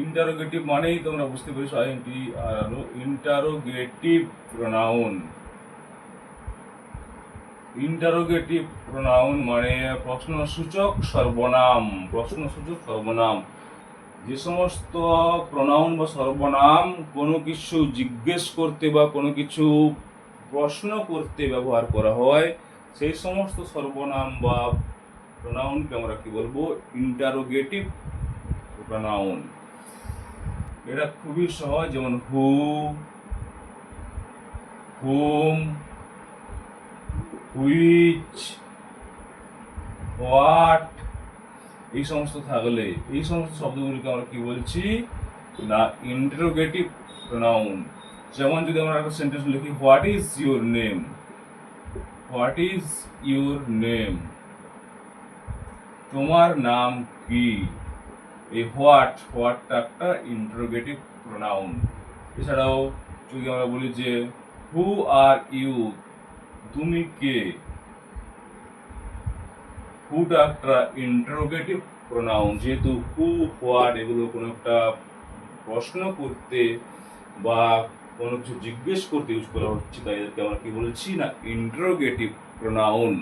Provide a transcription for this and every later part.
Interrogative মানেই তোমরা বুঝতে পেরেছ আইএনটি আর হলো ইন্টারোগেটিভ প্রোনাউন ইন্টারোগেটিভ প্রোনাউন মানে প্রশ্নসূচক সর্বনাম প্রশ্নসূচক সর্বনাম। যে সমস্ত প্রোনাউন বা সর্বনাম কোনো কিছু জিজ্ঞেস করতে বা কোনো কিছু প্রশ্ন করতে ব্যবহার করা হয়, সেই সমস্ত সর্বনাম বা প্রোনাউনকে আমরা কি বলব? ইন্টারোগেটিভ প্রোনাউন এটা খুবই সহজ, যেমন হু হুম, হুইচ, হোয়াট, এই সমস্ত থাকলে, এই সমস্ত শব্দগুলিকে আমরা কি বলছি? না ইন্টারোগেটিভ প্রোনাউন যেমন যদি আমরা একটা সেন্টেন্স লিখি what is your name what is your name তোমার নাম কি? এই হোয়াট হোয়াটটা একটা ইন্টারোগেটিভ প্রোনাউন এছাড়াও যদি আমরা বলি যে হু আর ইউ তুমি কে? হুটা একটা ইন্টারোগেটিভ প্রোনাউন যেহেতু হু হোয়াট এগুলো কোনো একটা প্রশ্ন করতে বা কোনো কিছু জিজ্ঞেস করতে ইউজ করা হচ্ছে, তাই এদেরকে আমরা কি বলছি না ইন্টারোগেটিভ প্রোনাউন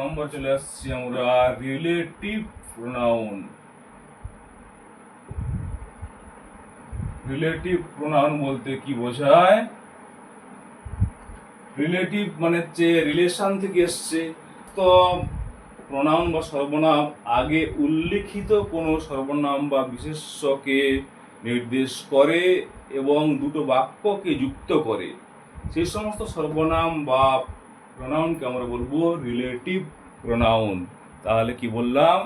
নম্বর চলে আসছি আমরা রিলেটিভ প্রোনাউন রিলেটিভ প্রোনাউন বলতে কি বোঝায়? রিলেটিভ মানে হচ্ছে রিলেশন থেকে এসছে। তো প্রোনাউন বা সর্বনাম আগে উল্লেখিত কোনো সর্বনাম বা বিশেষ্যকে নির্দেশ করে এবং দুটো বাক্যকে যুক্ত করে। সেই সমস্ত সর্বনাম বা প্রোনাউনকে আমরা বলব রিলেটিভ প্রোনাউন তাহলে কি বললাম?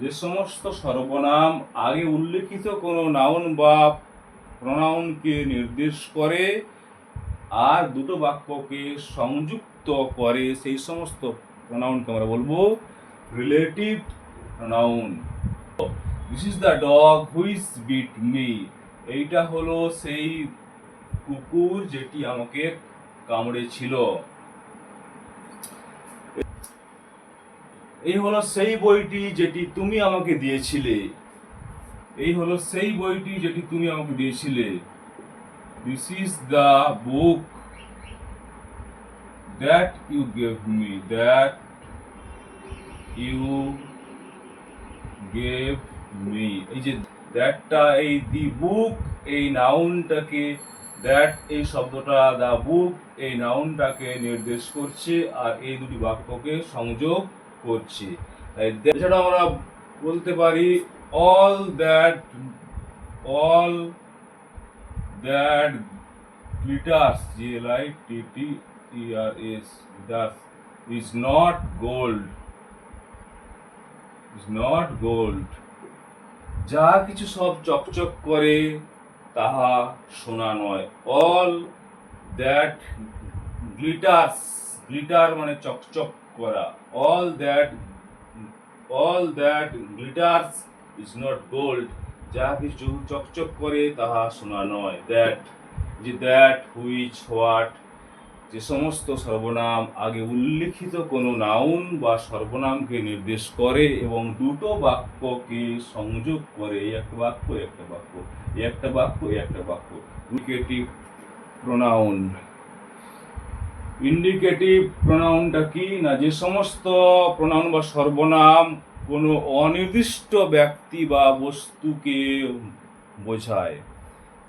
যে সমস্ত সর্বনাম আগে উল্লেখিত কোনো নাউন বা প্রোনাউনকে নির্দেশ করে আর দুটো বাক্যকে সংযুক্ত করে সেই সমস্ত প্রোনাউনকে আমরা বলব relative pronoun this is the dog which bit me এইটা হলো সেই কুকুর যেটি আমাকে কামড়েছিল। এই হলো সেই বইটি যেটি তুমি আমাকে দিয়েছিলে। এই হলো সেই বইটি যেটি তুমি আমাকে দিয়েছিলে। This is the book that you gave me that you gave me এই যে দ্যাটটা এই দি বুক এই নাউনটাকে দ্যাট এই শব্দটা দ্য বুক এই নাউনটাকে নির্দেশ করছে, আর এই দুটি বাক্যকে সংযোগ করছে। এছাড়া আমরা বলতে পারি all that all that glitters G L I T T R S glitters is not gold is not gold যা কিছু সব চকচক করে, তাহা সোনা নয়। অল দ্যাট গ্লিটার্স গ্লিটার মানে চকচক করা। All that all that glitters is not gold যা কিছু চকচক করে তাহা শোনা নয়। দ্যাট যে দ্যাট হুইচ হোয়াট যে সমস্ত সর্বনাম আগে উল্লিখিত কোনো নাউন বা সর্বনামকে নির্দেশ করে এবং দুটো বাক্যকে সংযোগ করে, একটা বাক্য একটা বাক্য একটা বাক্য একটা বাক্য। ইন্ডিকেটিভ প্রোনাউন ইন্ডিকেটিভ প্রোনাউনটা কি? না, যে সমস্ত প্রোনাউন বা সর্বনাম কোনো অনির্দিষ্ট ব্যক্তি বা বস্তুকে বোঝায়।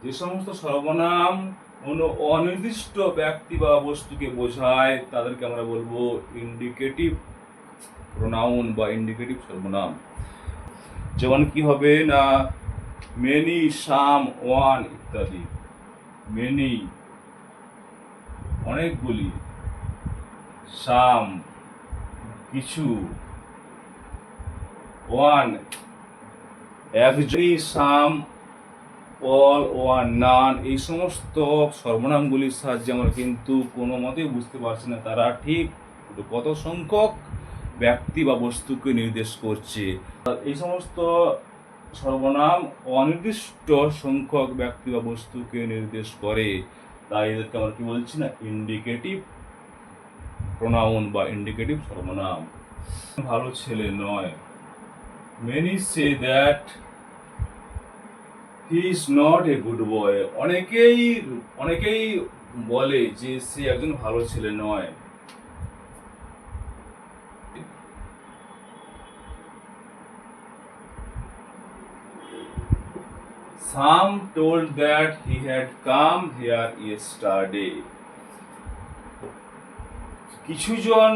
যে সমস্ত সর্বনাম কোনো অনির্দিষ্ট ব্যক্তি বা বস্তুকে বোঝায়, তাদেরকে আমরা বলব ইন্ডিকেটিভ প্রোনাউন বা ইন্ডিকেটিভ সর্বনাম। যেমন কি হবে না, মেনি সাম ওয়ান, ইত্যাদি। মেনি অনেকগুলি। সাম, কিছু। ওয়ান। একজনই সাম, অল, ওয়ান, নান, এই সমস্ত সর্বনামগুলির সাহায্যে আমরা কিন্তু কোনো মতেই বুঝতে পারছি না তারা ঠিক কত সংখ্যক ব্যক্তি বা বস্তুকে নির্দেশ করছে। এই সমস্ত সর্বনাম অনির্দিষ্ট সংখ্যক ব্যক্তি বা বস্তুকে নির্দেশ করে। তাই এদেরকে আমরা কি বলছি না? ইন্ডিকেটিভ প্রোনাউন বা ইন্ডিকেটিভ সর্বনাম। ভালো ছেলে নয়। Many say that he is not a good boy অনেকেই অনেকেই বলে যে সে একজন ভালো ছেলে নয়। Some told that he had come here yesterday. কিছুজন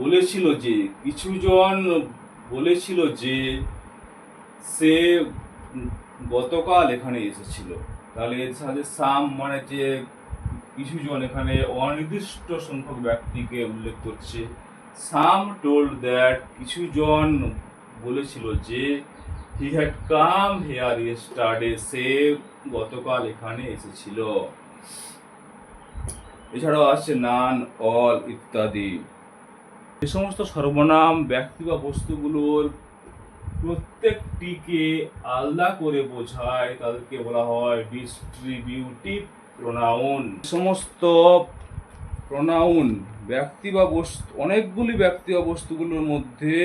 বলেছিল যে, কিছুজন বলেছিল যে সে গতকাল এখানে এসেছিল তাহলে এর সাথে সাম মানে যে কিছুজন এখানে অনির্দিষ্ট সংখ্যক ব্যক্তিকে উল্লেখ করছে সাম টোল্ড দ্যাট কিছুজন বলেছিল যে he had come here yesterday সে গতকাল এখানে এসেছিল। এছাড়াও আছে নান, অল ইত্যাদি। যে সমস্ত সর্বনাম, ব্যক্তি বা বস্তুগুলোর প্রত্যেকটিকে আলাদা করে বোঝায়। তাদেরকে বলা হয় ডিস্ট্রিবিউটিভ প্রোনাউন সমস্ত প্রোনাউন ব্যক্তি বা বস্তু, অনেকগুলি ব্যক্তি বা বস্তুগুলোর মধ্যে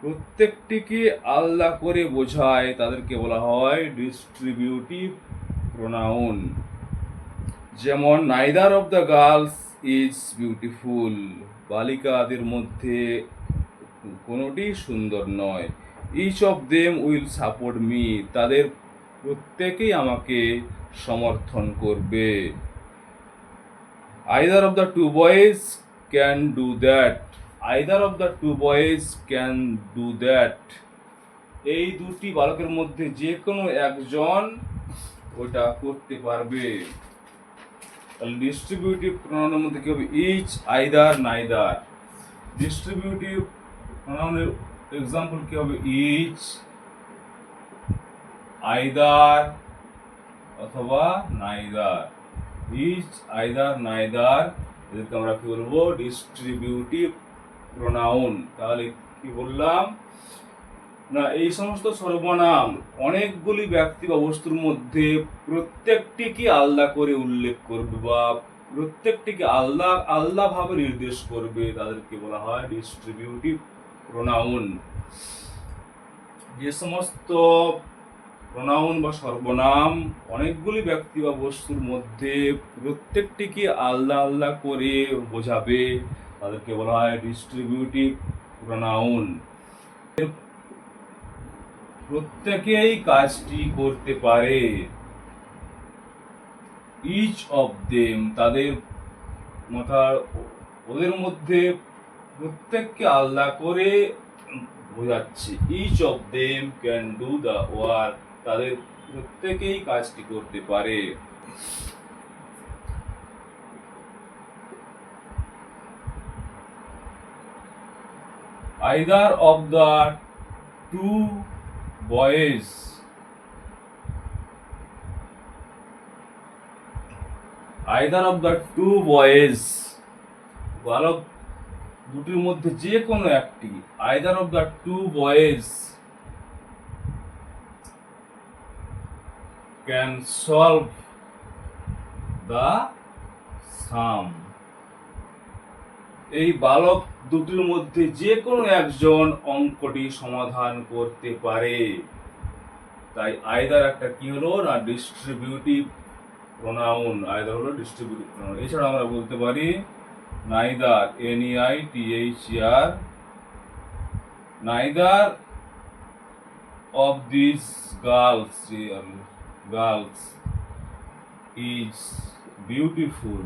প্রত্যেকটিকে আলাদা করে বোঝায়? তাদেরকে বলা হয় ডিস্ট্রিবিউটিভ প্রোনাউন যেমন neither of the girls is beautiful বালিকাদের মধ্যে কোনোটি সুন্দর নয়। Each of them will support me তাদের প্রত্যেকেই আমাকে সমর্থন করবে। Either of the two boys can do that either of the two boys can do that এই দুটি বালকের মধ্যে যে কোনো একজন ওটা করতে পারবে। তাহলে ডিস্ট্রিবিউটিভ প্রোনাউনের মধ্যে কি হবে? ইচ আইদার নাইদার ডিস্ট্রিবিউটিভ প্রোনাউনের এক্সাম্পল কি হবে? ইচ আইদার অথবা নাইদার ইচ আইদার নাইদার এদেরকে আমরা কি বলব? ডিস্ট্রিবিউটিভ প্রোনাউন তাহলে কি বললাম? না, এই সমস্ত সর্বনাম, অনেকগুলি ব্যক্তি বা বস্তুর মধ্যে প্রত্যেকটিকে আলাদা করে উল্লেখ করবে বা প্রত্যেকটিকে আলাদা, আলাদাভাবে নির্দেশ করবে? তাদেরকে বলা হয় ডিস্ট্রিবিউটিভ প্রোনাউন যে সমস্ত প্রোনাউন বা সর্বনাম, অনেকগুলি ব্যক্তি বা বস্তুর মধ্যে প্রত্যেকটিকে আলাদা আলাদা করে বোঝাবে? তাদেরকে বলা হয় ডিস্ট্রিবিউটিভ প্রোনাউন প্রত্যেকেই কাজটি করতে পারে। ইচ অফ দেম তাদের মাথা ওদের মধ্যে প্রত্যেককে আলাদা করে বোঝাচ্ছে। Each of them can do the work তাদের প্রত্যেকেই কাজটি করতে পারে। Either of the two boys either of the two boys বালক দুটির মধ্যে যে কোনো একটি either of the two boys can solve the sum এই বালক দুটির মধ্যে যে কোনো একজন অঙ্কটি সমাধান করতে পারে। তাই আয়দার একটা কি হলো না ডিস্ট্রিবিউটিভ প্রোনাউন আয়দার হলো ডিস্ট্রিবিউটিভ প্রোনাউন এছাড়া আমরা বলতে পারি neither N E I T H R neither of this girls girls is beautiful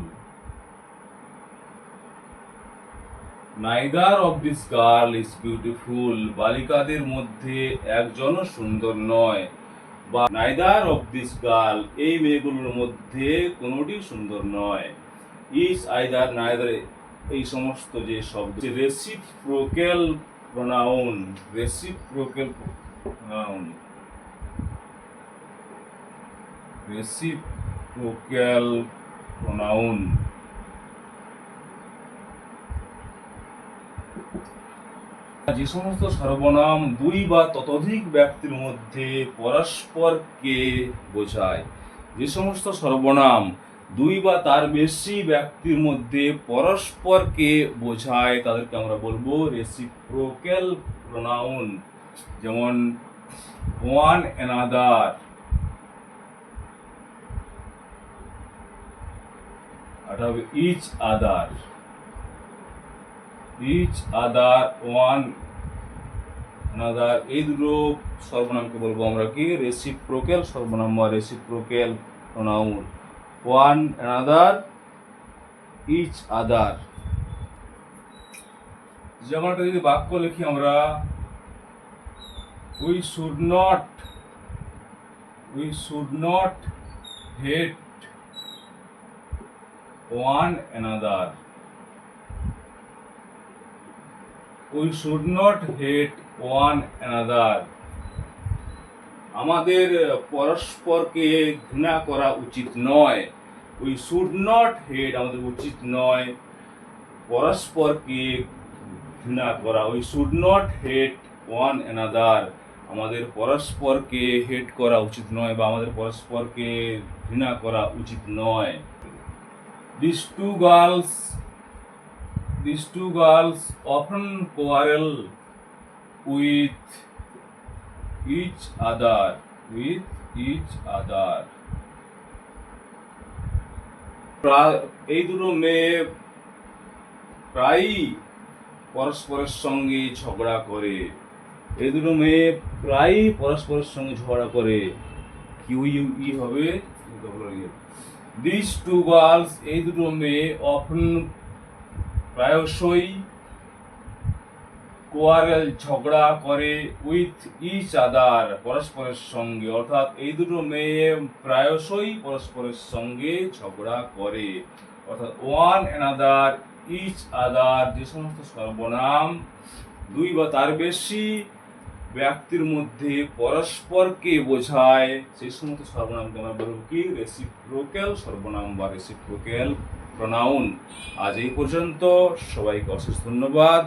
neither of this girl is beautiful বালিকাদের মধ্যে একজনও সুন্দর নয়। বা নাইদার অফ দিস গার্ল এই মেয়েগুলোর মধ্যে কোনোটি সুন্দর নয়। ইজ আইদার নাইদার এই সমস্ত যে শব্দ reciprocal pronoun reciprocal pronoun reciprocal pronoun যে সমস্ত সর্বনাম দুই বা ততোধিক ব্যক্তির মধ্যে পরস্পরকে বোঝায়। যে সমস্ত সর্বনাম দুই বা তার বেশি ব্যক্তির মধ্যে পরস্পরকে বোঝায়, তাদেরকে আমরা বলব রেসিপ্রোকেল প্রোনাউন যেমন one another each other each other one another এই দুটো সর্বনামকে বলব আমরা কি? রেসিপ্রোকেল সর্বনাম বা reciprocal pronoun one another each other যেমন একটা যদি বাক্য লিখি আমরা we should not we should not hate one another we should not hate one another আমাদের পরস্পরকে ঘৃণা করা উচিত নয়। উই শুড নট হেট আমাদের উচিত নয় পরস্পরকে ঘৃণা করা। We should not hate one another আমাদের পরস্পরকে হেট করা উচিত নয় বা আমাদের পরস্পরকে ঘৃণা করা উচিত নয়। This two girls this two girls often quarrel with each other with each other এই দুটো মেয়ে প্রায়ই পরস্পরের সঙ্গে ঝগড়া করে। এই দুটো মেয়ে প্রায়ই পরস্পরের সঙ্গে ঝগড়া করে। কিউ হবে দিস টু গার্লস এই দুটো মেয়ে অফন প্রায়শই কোয়ারেল ঝগড়া করে উইথ ইচ আদার পরস্পরের সঙ্গে। অর্থাৎ এই দুটো মেয়ে প্রায়শই পরস্পরের সঙ্গে ঝগড়া করে। অর্থাৎ ওয়ান অ্যানাদার ইচ আদার যে সমস্ত সর্বনাম, দুই বা তার বেশি ব্যক্তির মধ্যে পরস্পরকে বোঝায়, সেই সমস্ত সর্বনামকে আমরা বলব কি? রেসিপ্রোকেল সর্বনাম বা রেসিপ্রোকেল প্রনাউন আজ এই পর্যন্ত সবাইকে অশেষ ধন্যবাদ।